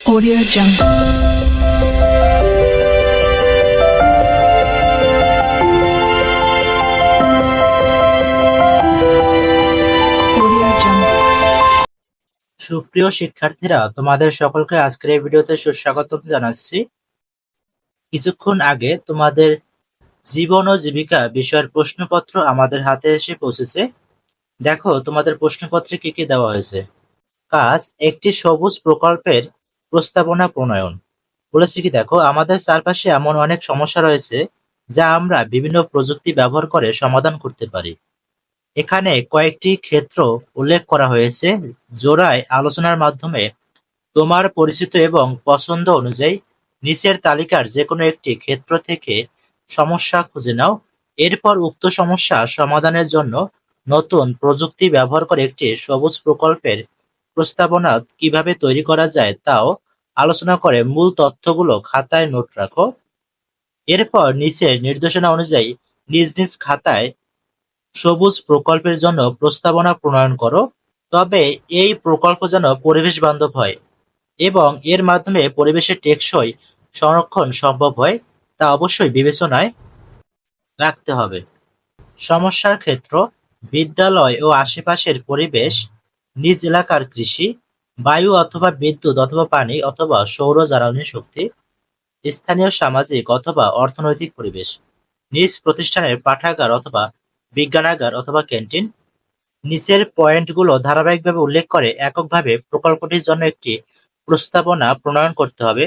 Audio Jungle. সুপ্রিয় শিক্ষার্থীরা, তোমাদের সকলকে আজকের এই ভিডিওতে সুস্বাগতম জানাচ্ছি। কিছুক্ষণ আগে তোমাদের জীবন ও জীবিকা বিষয়ের প্রশ্নপত্র আমাদের হাতে এসে পৌঁছেছে। দেখো, তোমাদের প্রশ্নপত্রে কি কি দেওয়া হয়েছে। কাজ, একটি সবুজ প্রকল্পের প্রস্তাবনা প্রণয়ন। বলেছি কি, দেখো, আমাদের চারপাশে এমন অনেক সমস্যা রয়েছে যা আমরা বিভিন্ন প্রযুক্তি ব্যবহার করে সমাধান করতে পারি। এখানে কয়েকটি ক্ষেত্র উল্লেখ করা হয়েছে জোড়ায় আলোচনার মাধ্যমে। তোমার পরিচিত এবং পছন্দ অনুযায়ী নিচের তালিকার যে কোনো একটি ক্ষেত্র থেকে সমস্যা খুঁজে নাও। এরপর উক্ত সমস্যা সমাধানের জন্য নতুন প্রযুক্তি ব্যবহার করে একটি সবুজ প্রকল্পের প্রস্তাবনা কীভাবে তৈরি করা যায় তাও আলোচনা করে মূল তথ্যগুলো খাতায় নোট রাখো। এরপর নিচের নির্দেশনা অনুযায়ী নিজ নিজ খাতায় সবুজ প্রকল্পের জন্য প্রস্তাবনা প্রণয়ন করো। তবে এই প্রকল্প যেন পরিবেশ বান্ধব হয় এবং এর মাধ্যমে পরিবেশের টেকসই সংরক্ষণ সম্ভব হয় তা অবশ্যই বিবেচনায় রাখতে হবে। সমস্যার ক্ষেত্র, বিদ্যালয় ও আশেপাশের পরিবেশ নিজ এলাকার কৃষি, বায়ু অথবা বিদ্যুৎ অথবা পানি অথবা সৌর জ্বালানি শক্তি, স্থানীয় সামাজিক অথবা অর্থনৈতিক পরিবেশ, নিজ প্রতিষ্ঠানের পাঠাগার অথবা বিজ্ঞানাগার অথবা ক্যান্টিন। নিচের পয়েন্টগুলো ধারাবাহিকভাবে উল্লেখ করে এককভাবে প্রকল্পটির জন্য একটি প্রস্তাবনা প্রণয়ন করতে হবে।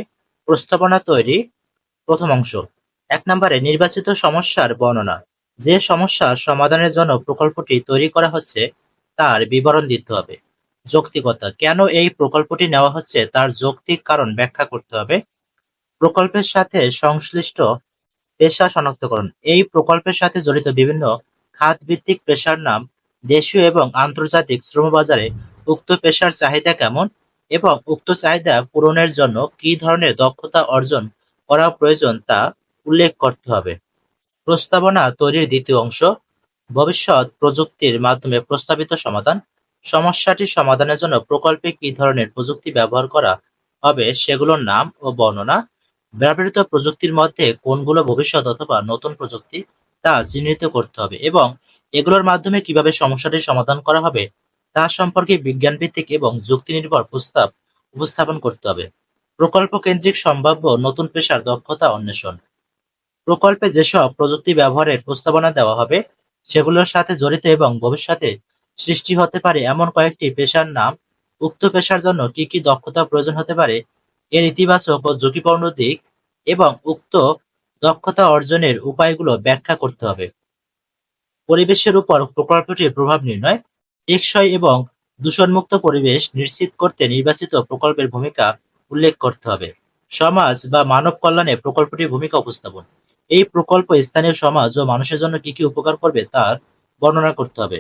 প্রস্তাবনা তৈরি প্রথম অংশ। এক নম্বরে, নির্বাচিত সমস্যার বর্ণনা। যে সমস্যা সমাধানের জন্য প্রকল্পটি তৈরি করা হচ্ছে তার বিবরণ দিতে হবে। যৌক্তিকতা, কেন এই প্রকল্পটি নেওয়া হচ্ছে তার যৌক্তিক কারণ ব্যাখ্যা করতে হবে। প্রকল্পের সাথে সংশ্লিষ্ট পেশা শনাক্তকরণ, এই প্রকল্পের সাথে জড়িত বিভিন্ন খাতভিত্তিক পেশার নাম, দেশীয় এবং আন্তর্জাতিক শ্রমবাজারে উক্ত পেশার চাহিদা কেমন এবং উক্ত চাহিদা পূরণের জন্য কি ধরনের দক্ষতা অর্জন করা প্রয়োজন তা উল্লেখ করতে হবে। প্রস্তাবনা তৈরির দ্বিতীয় অংশ ভবিষ্যৎ প্রযুক্তির মাধ্যমে প্রস্তাবিত সমাধান, সমস্যাটি সমাধানের জন্য প্রকল্পে কী ধরনের প্রযুক্তি ব্যবহার করা হবে সেগুলোর নাম ও বর্ণনা, ব্যবহৃত প্রযুক্তির মধ্যে কোনগুলো ভবিষ্যৎ অথবা নতুন প্রযুক্তি তা চিহ্নিত করতে হবে এবং এগুলোর মাধ্যমে কীভাবে সমস্যাটির সমাধান করা হবে তা সম্পর্কে বিজ্ঞানভিত্তিক এবং যুক্তিনির্ভর প্রস্তাব উপস্থাপন করতে হবে। প্রকল্প কেন্দ্রিক সম্ভাব্য নতুন পেশার দক্ষতা অন্বেষণ। প্রকল্পে যেসব প্রযুক্তি ব্যবহারের প্রস্তাবনা দেওয়া হবে সেগুলোর সাথে জড়িত এবং ভবিষ্যতে সৃষ্টি হতে পারে এমন কয়েকটি পেশার নাম। উক্ত পেশার জন্য কি কি দক্ষতা প্রয়োজন হতে পারে এর ইতিবাচক ও ঝুঁকিপূর্ণ দিক এবং উক্ত দক্ষতা অর্জনের উপায়গুলো ব্যাখ্যা করতে হবে। পরিবেশের উপর প্রকল্পটির প্রভাব নির্ণয়, টেকসই এবং দূষণমুক্ত পরিবেশ নিশ্চিত করতে নির্বাচিত প্রকল্পের ভূমিকা উল্লেখ করতে হবে। সমাজ বা মানব কল্যাণে প্রকল্পটির ভূমিকা উপস্থাপন। এই প্রকল্প স্থানীয় সমাজ ও মানুষের জন্য কি কি উপকার করবে তার বর্ণনা করতে হবে।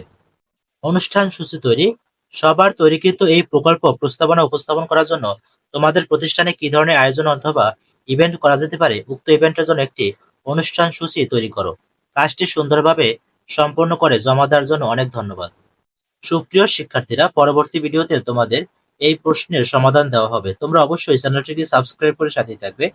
অনুষ্ঠান সূচি তৈরি। সবার তৈরিকৃত এই প্রকল্প প্রস্তাবনা উপস্থাপন করার জন্য তোমাদের প্রতিষ্ঠানে কি ধরনের আয়োজন অথবা ইভেন্ট করা যেতে পারে, উক্ত ইভেন্টের জন্য একটি অনুষ্ঠান সূচি তৈরি করো। কাজটি সুন্দরভাবে সম্পন্ন করে জমা দেওয়ার জন্য অনেক ধন্যবাদ। সুপ্রিয় শিক্ষার্থীরা, পরবর্তী ভিডিওতে তোমাদের এই প্রশ্নের সমাধান দেওয়া হবে। তোমরা অবশ্যই চ্যানেলটিকে সাবস্ক্রাইব করে সাথে থাকবে।